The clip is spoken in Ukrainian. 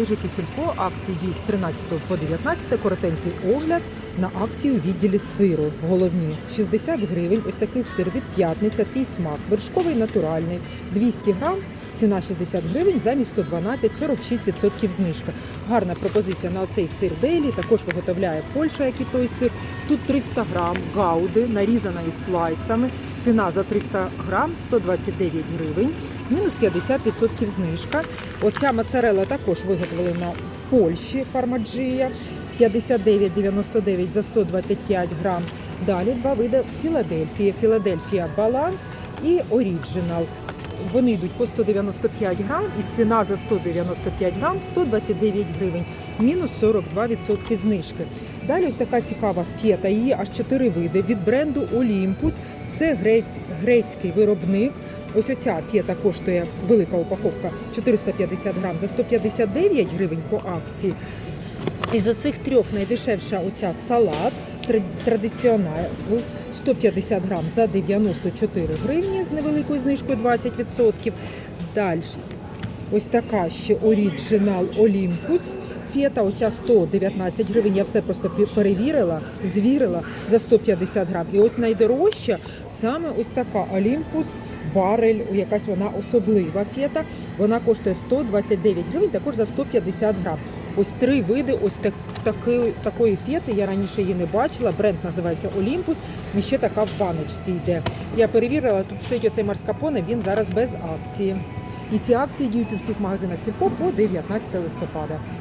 Стижики Сільпо. Акції з 13 по 19. Коротенький огляд на акцію відділі сиру. Головні 60 гривень. Ось такий сир від п'ятниця, твій смак. Вершковий натуральний. 200 грам. Ціна 60 гривень, замість 112, 46% знижка. Гарна пропозиція на оцей сир Дейлі. Також виготовляє Польща, як і той сир. Тут 300 грам гауди, із слайсами. Ціна за 300 грам 129 гривень, мінус 50% знижка. Оця моцарела також виготовлена в Польщі, фармаджія. 59,99 за 125 грам. Далі два види Філадельфія. Філадельфія Баланс і Оріджинал. Вони йдуть по 195 грам і ціна за 195 грам 129 гривень, мінус 42% знижки. Далі ось така цікава фета, її аж 4 види від бренду Олімпус. Це грець, грецький виробник. Ось оця фета коштує велика упаковка 450 грам за 159 гривень по акції. Із оцих трьох найдешевша оця салат тр- традиціонал 150 грам за 94 гривні з невеликою знижкою 20%. Далі ось така ще оріджинал Олімпус. Фета оця 119 гривень. Я все просто перевірила, звірила за 150 грам. І ось найдорожча саме ось така Олімпус Барель, якась вона особлива фета. Вона коштує 129 гривень, також за 150 грам. Ось три види ось так, такої, такої фети. Я раніше її не бачила. Бренд називається Олімпус. І ще така в баночці йде. Я перевірила, тут стоїть оцей марскапоне, він зараз без акції. І ці акції діють у всіх магазинах Сільпо по 19 листопада.